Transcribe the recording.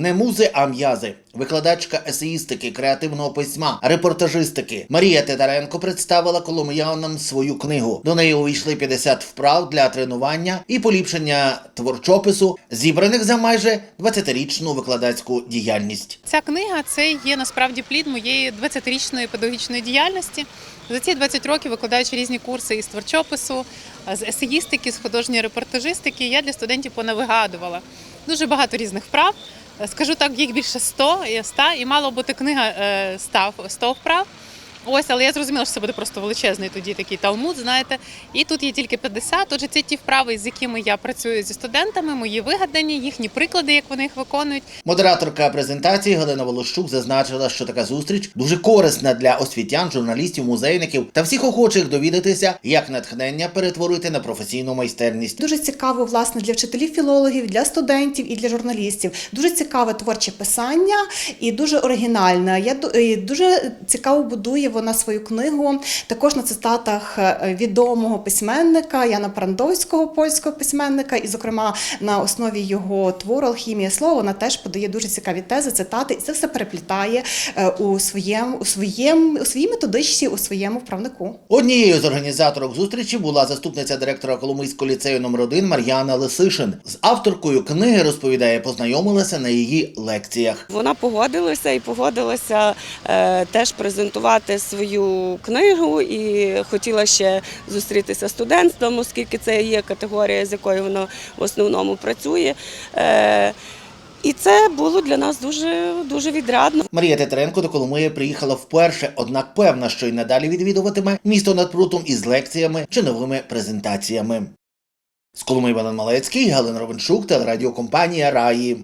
Не музи, а м'язи. Викладачка есеїстики, креативного письма, репортажистики Марія Титаренко представила коломиянам свою книгу. До неї увійшли 50 вправ для тренування і поліпшення творчопису, зібраних за майже 20-річну викладацьку діяльність. Ця книга це є насправді плід моєї 20-річної педагогічної діяльності. За ці 20 років викладаючи різні курси із творчопису, з есеїстики, з художньої репортажистики, я для студентів понавигадувала дуже багато різних вправ. Скажу так, їх більше 100, і 100, і мало бути книга е, 100, 100 вправ. Ось, але я зрозуміла, що це буде просто величезний тоді такий талмуд, знаєте. І тут є тільки 50. Отже, це ті вправи, з якими я працюю зі студентами, мої вигадані, їхні приклади, як вони їх виконують. Модераторка презентації Галина Волощук зазначила, що така зустріч дуже корисна для освітян, журналістів, музейників та всіх охочих довідатися, як натхнення перетворити на професійну майстерність. Дуже цікаво, власне, для вчителів філологів, для студентів і для журналістів. Дуже цікаве творче писання і дуже оригінальне. Я дуже цікаво будує вона свою книгу. Також на цитатах е, відомого письменника Яна Прандовського, польського письменника, і, зокрема, на основі його твору Алхімія слова вона теж подає дуже цікаві тези, цитати, і це все переплітає е, у своєму у своєму у своїй методичці, у своєму вправнику. Однією з організаторок зустрічі була заступниця директора Коломийського ліцею номер 1 Мар'яна Лисишин. З авторкою книги розповідає, познайомилася на її лекціях. Вона погодилася і погодилася е, теж презентувати свою книгу і хотіла ще зустрітися з студентством, оскільки це є категорія, з якою вона в основному працює. Е, і це було для нас дуже, дуже відрадно. Марія Тетеренко до Коломиї приїхала вперше, однак певна, що й надалі відвідуватиме місто над прутом із лекціями чи новими презентаціями. З Коломиї Вален Малецький, Галина Ровеншук, телерадіокомпанія Раї.